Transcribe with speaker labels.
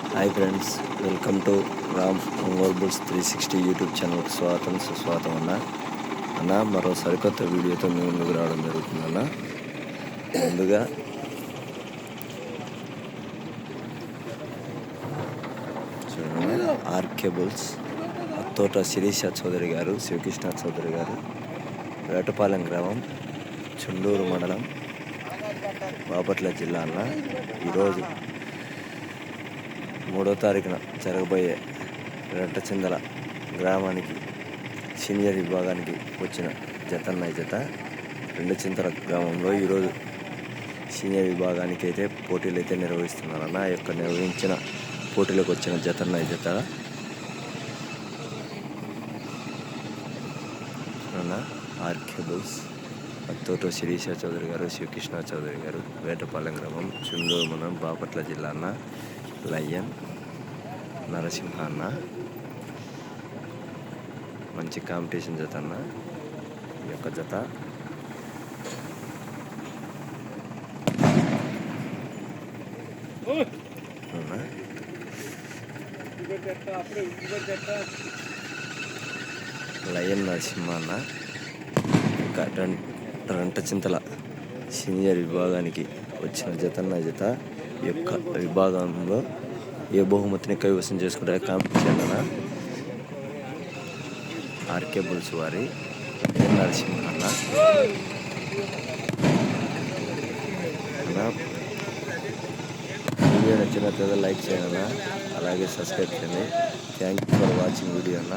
Speaker 1: Hi friends welcome to Ram Ongole bulls three sixty YouTube ఛానల్కి స్వాగతం సుస్వాగతం అన్న అన్న మరో సరికొత్త వీడియోతో మీ ముందుకు రావడం జరుగుతుంది అన్న. ముందుగా చూడండి ఆర్కే బుల్స్ అత్తోట శిరీష చౌదరి గారు శివకృష్ణ చౌదరి గారు వేటపాలెం గ్రామం చుండూరు మండలం బాపట్ల జిల్లా అన్న. ఈరోజు మూడో తారీఖున జరగబోయే రెంటచిందల గ్రామానికి సీనియర్ విభాగానికి వచ్చిన జతన్న జత రెండు చింతల గ్రామంలో ఈరోజు సీనియర్ విభాగానికి అయితే పోటీలు అయితే నిర్వహిస్తున్నారన్న ఆ యొక్క నిర్వహించిన పోటీలకు వచ్చిన జతన్న జత. అన్న ఆర్కే బుల్స్ అత్తోటో శిరీష చౌదరి గారు శివకృష్ణ చౌదరి గారు వేటపాలెం గ్రామం చుండూరు మనం బాపట్ల జిల్లా అన్న. లయ్యన్ నరసింహ అన్న మంచి కాంపిటీషన్ జత అన్న ఈ యొక్క జత అవునా? లయన్ నరసింహ అన్న ఇంకా రెం- రెంట చింతల సీనియర్ విభాగానికి వచ్చిన జతన్న జత యొక్క విభాగంలో ఏ బహుమతిని కైవసం చేసుకుంటారు కాంపిటీషన్ అన్న ఆర్కే బుల్స్ వారి నరసింహన్న. అన్న వీడియో నచ్చినట్లయితే లైక్ చేయండి అలాగే సబ్స్క్రైబ్ చేయండి. Thank you for watching video అన్న.